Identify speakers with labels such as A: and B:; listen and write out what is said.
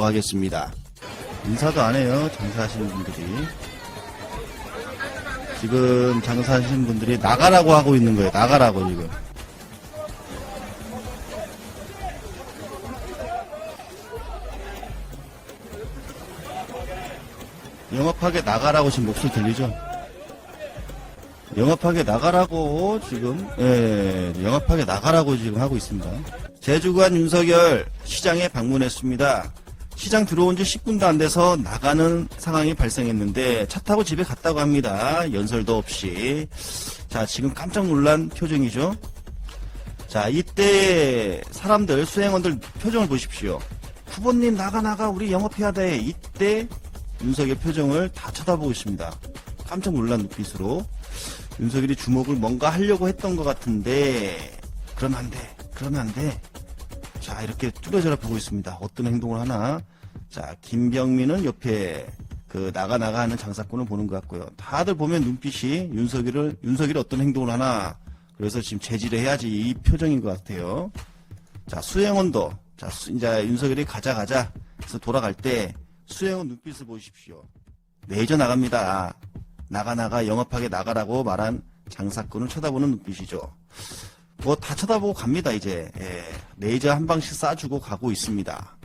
A: 가겠습니다. 인사도 안 해요. 장사하시는 분들이. 지금 장사하시는 분들이 나가라고 하고 있는 거예요. 나가라고 지금. 영업하게 나가라고 지금 목소리 들리죠? 영업하게 나가라고 지금 예, 영업하게 나가라고 지금 하고 있습니다. 제주관 윤석열 시장에 방문했습니다. 시장 들어온 지 10분도 안 돼서 나가는 상황이 발생했는데 차 타고 집에 갔다고 합니다. 연설도 없이. 자, 지금 깜짝 놀란 표정이죠. 자, 이때 사람들 수행원들 표정을 보십시오. 후보님 나가 나가 우리 영업해야 돼. 이때 윤석열 표정을 다 쳐다보고 있습니다. 깜짝 놀란 눈빛으로 윤석열이 주목을 뭔가 하려고 했던 것 같은데 그러면 안 돼. 그러면 안 돼. 자 이렇게 뚜레져라 보고 있습니다. 어떤 행동을 하나. 자 김병민은 옆에 그 나가 나가 하는 장사꾼을 보는 것 같고요. 다들 보면 눈빛이 윤석열을 윤석열이 어떤 행동을 하나. 그래서 지금 제지를 해야지 이 표정인 것 같아요. 자 수행원도 자 수- 이제 윤석열이 가자 가자 해서 돌아갈 때 수행원 눈빛을 보십시오. 레이저 나갑니다. 나가 나가 영업하게 나가라고 말한 장사꾼을 쳐다보는 눈빛이죠. 뭐 다 쳐다보고 갑니다 이제 예, 레이저 한 방씩 쏴주고 가고 있습니다.